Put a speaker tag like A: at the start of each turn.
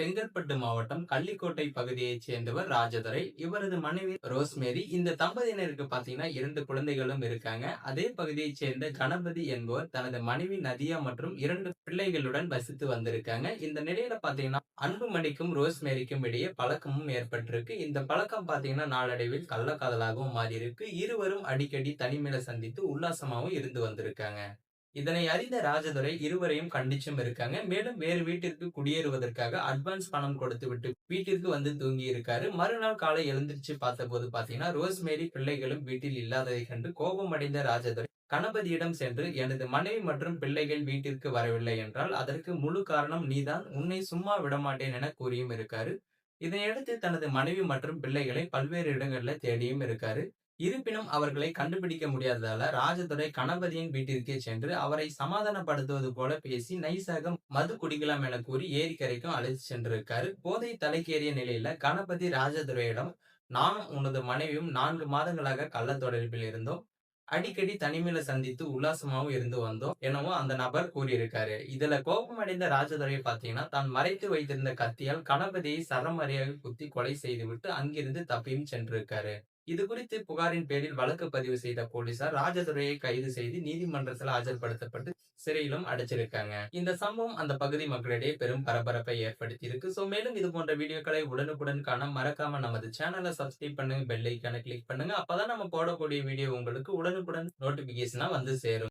A: செங்கற்பட்டு மாவட்டம் கள்ளிக்கோட்டை பகுதியைச் சேர்ந்தவர் ராஜதுரை. இவரது மனைவி ரோஸ்மேரி. இந்த தம்பதியினருக்கு பாத்தீங்கன்னா இரண்டு குழந்தைகளும் இருக்காங்க. அதே பகுதியைச் சேர்ந்த கணபதி என்பவர் தனது மனைவி நதியா மற்றும் இரண்டு பிள்ளைகளுடன் வசித்து வந்திருக்காங்க. இந்த நிலையில பாத்தீங்கன்னா அன்புமணிக்கும் ரோஸ்மேரிக்கும் இடையே பழக்கமும் ஏற்பட்டிருக்கு. இந்த பழக்கம் பாத்தீங்கன்னா நாளடைவில் கள்ளக்காதலாகவும் மாறி இருக்கு இருவரும் அடிக்கடி தனிமையில சந்தித்து உல்லாசமாகவும் இருந்து வந்திருக்காங்க. இதனை அறிந்த ராஜதுரை இருவரையும் கண்டிச்சும் இருக்காங்க. மேலும் வேறு வீட்டிற்கு குடியேறுவதற்காக அட்வான்ஸ் பணம் கொடுத்து விட்டு வீட்டிற்கு வந்து தூங்கி இருக்காரு. மறுநாள் காலை எழுந்திருச்சு பார்த்தபோது பாத்தீங்கன்னா ரோஸ்மேரி பிள்ளைகளும் வீட்டில் இல்லாததை கண்டு கோபம் அடைந்த ராஜதுரை கணபதியிடம் சென்று எனது மனைவி மற்றும் பிள்ளைகள் வீட்டிற்கு வரவில்லை என்றால் அதற்கு முழு காரணம் நீதான். உன்னை சும்மா விடமாட்டேன் என கூறியும் இருக்காரு. இதனையடுத்து தனது மனைவி மற்றும் பிள்ளைகளை பல்வேறு இடங்கள்ல தேடியும் இருக்காரு. இருப்பினும் அவர்களை கண்டுபிடிக்க முடியாததால ராஜதுரை கணபதியின் வீட்டிற்கே சென்று அவரை சமாதானப்படுத்துவது போல பேசி நைசாக மது குடிக்கலாம் என கூறி ஏரிக்கரைக்கும் அழைத்து சென்றிருக்காரு. போதை தலைக்கேறிய நிலையில கணபதி ராஜதுரையிடம் நான் உனது மனைவியும் நான்கு மாதங்களாக கள்ள தொடர்பில் இருந்தோம். அடிக்கடி தனிமையில சந்தித்து உல்லாசமாகவும் இருந்து வந்தோம் எனவும் அந்த நபர் கூறியிருக்காரு. இதுல கோபமடைந்த ராஜதுரை பாத்தீங்கன்னா தான் மறைத்து வைத்திருந்த கத்தியால் கணபதியை சரமரியாக குத்தி கொலை செய்துவிட்டு அங்கிருந்து தப்பியும் சென்றிருக்காரு. இது குறித்து புகாரின் பேரில் வழக்கு பதிவு செய்த போலீசார் ராஜதுரையை கைது செய்து நீதிமன்றத்தில் ஆஜர்படுத்தப்பட்டு சிறையிலும் அடைச்சிருக்காங்க. இந்த சம்பவம் அந்த பகுதி மக்களிடையே பெரும் பரபரப்பை ஏற்படுத்தி இருக்கு சோ மேலும் இது போன்ற வீடியோக்களை உடனுக்குடன் காண மறக்காம நமது சேனலை சப்ஸ்கிரைப் பண்ணுங்க பெல் ஐக்கான கிளிக் பண்ணுங்க. அப்பதான் நம்ம போடக்கூடிய வீடியோ உங்களுக்கு உடனுக்குடன் நோட்டிபிகேஷனா வந்து சேரும்.